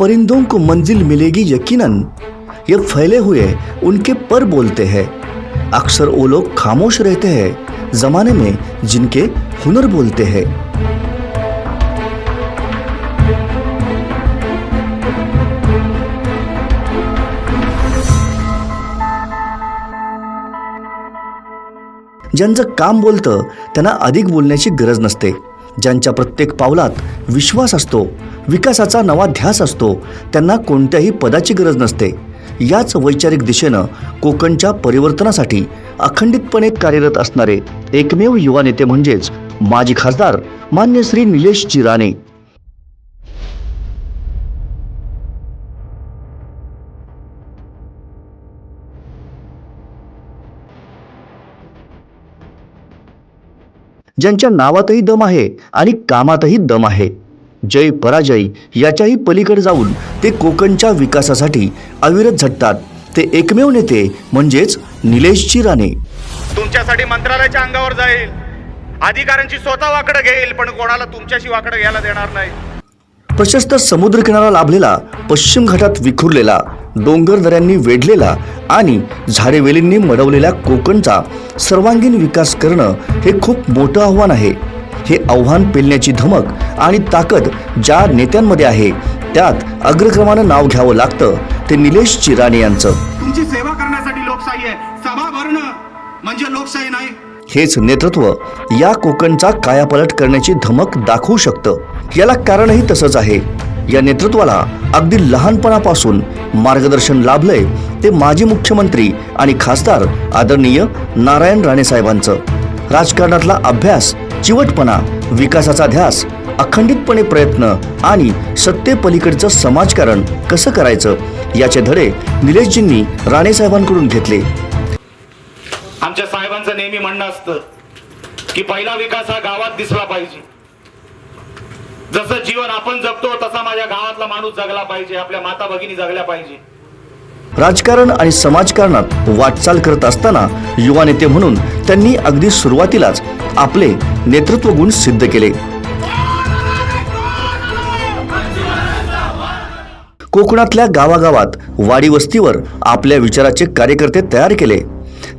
परिंदों को मंजिल मिलेगी यकीनन। ये फैले हुए उनके पर बोलते हैं। अक्सर वो लोग खामोश रहते हैं, जमाने में जिनके हुनर बोलते हैं। ज्यांचं काम बोलतं त्यांना अधिक बोलण्याची गरज नसते। ज्यांच्या प्रत्येक पावलात विश्वास असतो विकासाचा नवा ध्यास असतो त्यांना कोणत्याही पदाची गरज नसते. याच वैचारिक दिशेनं कोकणच्या परिवर्तनासाठी अखंडितपणे कार्यरत असणारे एकमेव युवा नेते म्हणजेच माजी खासदार मान्य श्री निलेशजी राणे. ज्यांच्या नावातही दम आहे आणि कामातही दम आहे. जय पराजय याच्याही पलीकडे जाऊन ते कोकणच्या विकासासाठी अविरत झटतात. ते एकमेव नेते म्हणजेच निलेशजी राणे. तुमच्यासाठी मंत्रालयाच्या अंगावर जाईल. अधिकाऱ्यांची स्वतः वाकडं घेईल पण कोणाला तुमच्याशी वाकडं घ्यायला देणार नाही. प्रशस्त समुद्रकिनारा लाभलेला पश्चिम घाटात विखुरलेला. डोंगर दऱ्यांनी वेढलेला आणि झाडेवेलींनी मडवलेल्या कोकणचा सर्वांगीण विकास करणं हे खूप मोठं आव्हान आहे. हे आव्हान पेलण्याची धमक आणि ताकद ज्या नेत्यांमध्ये आहे त्यात अग्रक्रमानं नाव घ्यावं लागतं ते निलेश चिराणे यांचं. तुमची सेवा करण्यासाठी लोकशाही आहे. सभा भरणं म्हणजे लोकशाही नाही. हेच नेतृत्व या कोकणचा कायापालट करण्याची धमक दाखवू शकतं. याला कारणही तसंच आहे. या नेतृत्वाला अगदी लहानपणापासून मार्गदर्शन लाभलंय ते माजी मुख्यमंत्री आणि खासदार आदरणीय नारायण राणे साहेबांचं. राजकारणातला अभ्यास चिवटपणा विकासाचा ध्यास अखंडितपणे प्रयत्न आणि सत्तेपलीकडचं समाजकारण कसं करायचं याचे धडे निलेशजींनी राणे साहेबांकडून घेतले. आमच्या साहेबांचं नेहमी म्हणणं असतं की पहिला विकास हा गावात दिसला पाहिजे. जसं जीवन आपण जगतो तसा माझ्या गावातला माणूस जगला पाहिजे आपल्या माता भगिनी जगल्या पाहिजे. राजकारण आणि समाजकारणात वाटचाल करत असताना युवा नेते म्हणून त्यांनी अगदी सुरुवातीलाच आपले नेतृत्व गुण सिद्ध केले. कोकणातल्या गावागावात वाडी वस्तीवर आपल्या विचाराचे कार्यकर्ते तयार केले.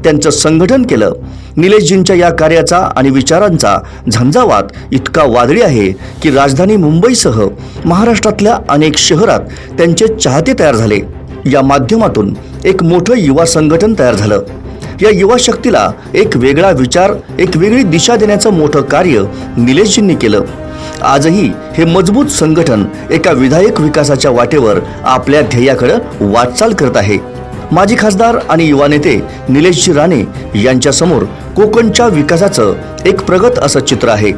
त्यांचं संघटन केलं. निलेशजींच्या या कार्याचा आणि विचारांचा झंझावात इतका वादळी आहे की राजधानी मुंबईसह महाराष्ट्रातल्या अनेक शहरात त्यांचे चाहते तयार झाले. या माध्यमातून एक मोठं युवा संघटन तयार झालं. या युवा शक्तीला एक वेगळा विचार एक वेगळी दिशा देण्याचं मोठं कार्य निलेशजींनी केलं. आजही हे मजबूत संघटन एका विधायक विकासाच्या वाटेवर आपल्या ध्येयाकडे वाटचाल करत आहे. माजी खासदार आणि युवा नेते निलेशजी राणे यांच्यासमोर कोकणच्या विकासाचं एक प्रगत असं चित्र आहे.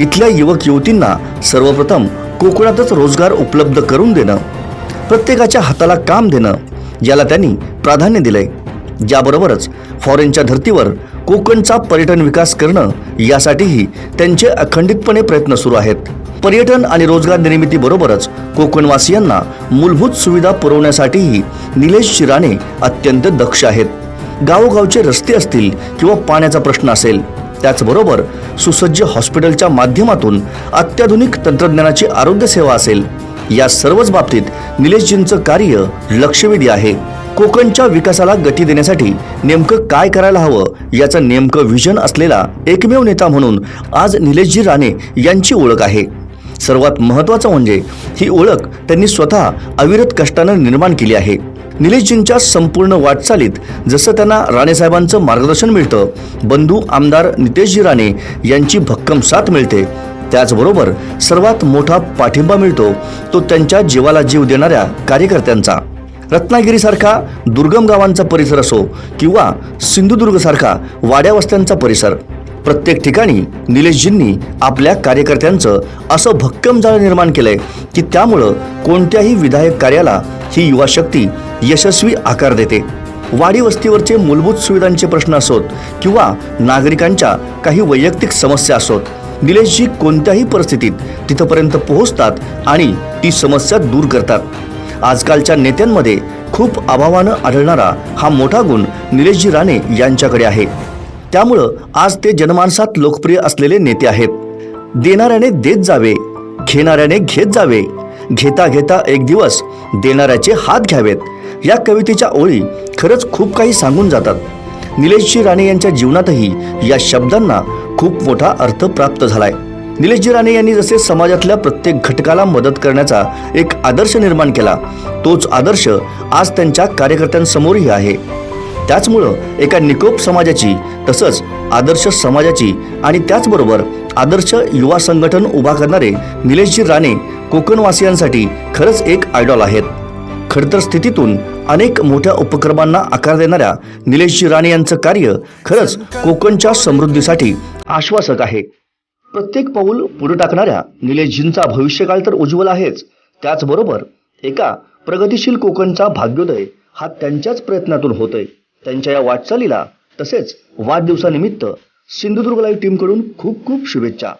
इथल्या युवक युवतींना सर्वप्रथम कोकणातच रोजगार उपलब्ध करून देणं प्रत्येकाच्या हाताला काम देणं याला त्यांनी प्राधान्य दिलंय. याबरोबरच फॉरेनच्या धर्तीवर कोकणचा पर्यटन विकास करणं यासाठीही त्यांचे अखंडितपणे प्रयत्न सुरू आहेत. पर्यटन आणि रोजगार निर्मितीबरोबरच कोकणवासियांना मूलभूत सुविधा पुरवण्यासाठीही निलेश शिराणे अत्यंत दक्ष आहेत. गावोगावचे रस्ते असतील किंवा पाण्याचा प्रश्न असेल त्याचबरोबर सुसज्ज हॉस्पिटलच्या माध्यमातून अत्याधुनिक तंत्रज्ञानाची आरोग्य सेवा असेल या सर्वच बाबतीत निलेशजींचं कार्य लक्षवेधी आहे. कोकणच्या विकासाला गती देण्यासाठी नेमकं काय करायला हवं याचं नेमकं व्हिजन असलेला एकमेव नेता म्हणून आज निलेशजी राणे यांची ओळख आहे. सर्वात महत्त्वाचं म्हणजे ही ओळख त्यांनी स्वतः अविरत कष्टानं निर्माण केली आहे. निलेशजींच्या संपूर्ण वाटचालीत जसं त्यांना राणेसाहेबांचं मार्गदर्शन मिळतं बंधू आमदार नितेशजी राणे यांची भक्कम साथ मिळते. त्याचबरोबर सर्वात मोठा पाठिंबा मिळतो तो त्यांच्या जीवाला जीव देणाऱ्या कार्यकर्त्यांचा. रत्नागिरीसारखा दुर्गम गावांचा परिसर असो किंवा सिंधुदुर्गसारखा वाड्यावस्त्यांचा परिसर प्रत्येक ठिकाणी निलेशजींनी आपल्या कार्यकर्त्यांचं असं भक्कम जाळं निर्माण केलंय की त्यामुळं कोणत्याही विधायक कार्याला ही युवा शक्ती यशस्वी आकार देते. वाडी वस्तीवरचे मूलभूत सुविधांचे प्रश्न असोत किंवा नागरिकांच्या काही वैयक्तिक समस्या असोत निलेशजी कोणत्याही परिस्थितीत तिथपर्यंत पोहोचतात आणि ती समस्या दूर करतात. आजकालच्या नेत्यांमध्ये खूप अभावानं आढळणारा हा मोठा गुण निलेशजी राणे यांच्याकडे आहे. त्यामुळं आज ते जनमानसात लोकप्रिय असलेले नेते आहेत. देणाऱ्याने देत जावे घेणाऱ्याने घेत जावे. घेता घेता एक दिवस देणाऱ्याचे हात घ्यावेत. या कवितेच्या ओळी खरंच खूप काही सांगून जातात. निलेशजी राणे यांच्या जीवनातही या शब्दांना खूप मोठा अर्थ प्राप्त झालाय. निलेशजी राणे यांनी जसे समाजातल्या प्रत्येक घटकाला मदत करण्याचा एक आदर्श निर्माण केला तोच आदर्श आज त्यांच्या कार्यकर्त्यांसमोरही आहे. त्याचमुळं एका निकोप समाजाची तसंच आदर्श समाजाची आणि त्याचबरोबर आदर्श युवा संघटन उभा करणारे निलेशजी राणे कोकणवासियांसाठी खरंच एक आयडॉल आहेत. खडतर स्थितीतून अनेक मोठ्या उपक्रमांना आकार देणाऱ्या निलेशजी राणे यांचं कार्य खरंच कोकणच्या समृद्धीसाठी आश्वासक आहे. प्रत्येक पाऊल पुढे टाकणाऱ्या निलेशजींचा भविष्यकाळ तर उज्ज्वल आहेच. त्याचबरोबर एका प्रगतिशील कोकणचा भाग्योदय हा त्यांच्याच प्रयत्नातून होतोय. त्यांच्या या वाटचालीला तसेच वाढदिवसानिमित्त सिंधुदुर्ग लाईव्ह टीमकडून खूप खूप शुभेच्छा.